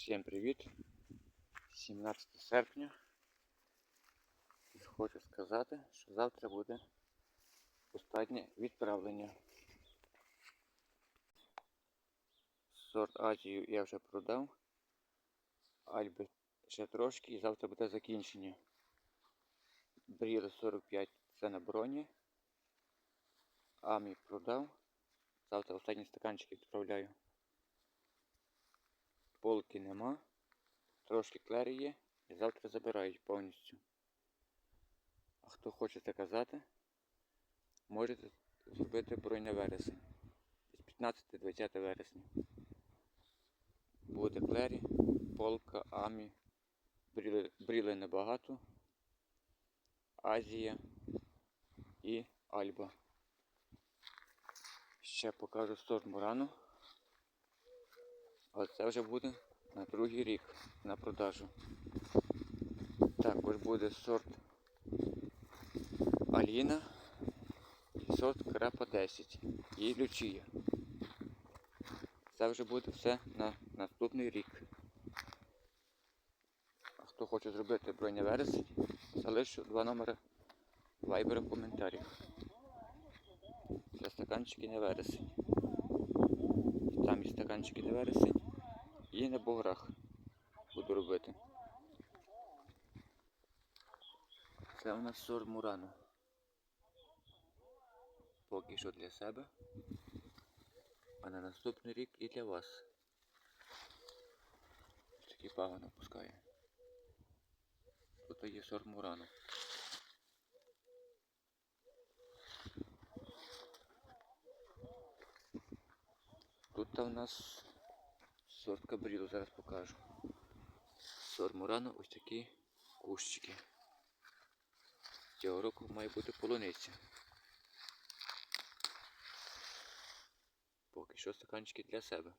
Всім привіт! 17 серпня. І хочу сказати, що завтра буде останнє відправлення. Сорт Азію я вже продав. Альби ще трошки і завтра буде закінчення. Бріли 45 це на броні. Амі продав. Завтра останні стаканчики відправляю. Полки нема. Трошки клері є і завтра забирають повністю. А хто хоче заказати, можете зробити бронь вересень. З 15-20 вересня. Буде клері, полка, амі, бріли, бріли небагато, Азія і Альба. Ще покажу сорт Мурану. Але це вже буде на другий рік на продажу. Також буде сорт Аліна і сорт Крепа 10 і Лючія. Це вже буде все на наступний рік. А хто хоче зробити броня вересень, залишу два номери вайбера в коментарях. Це стаканчики на вересень. Там і стаканчики на вересень. І на буграх буду робити. Це у нас сорт Мурану. Поки що для себе. А на наступний рік і для вас. Такі пагано пускає. Тут є сорт Мурану. Тут у нас сорт кабрілу, зараз покажу. Сорт Мурану ось такі кущики. Цього року має бути полуниця. Поки що стаканчики для себе.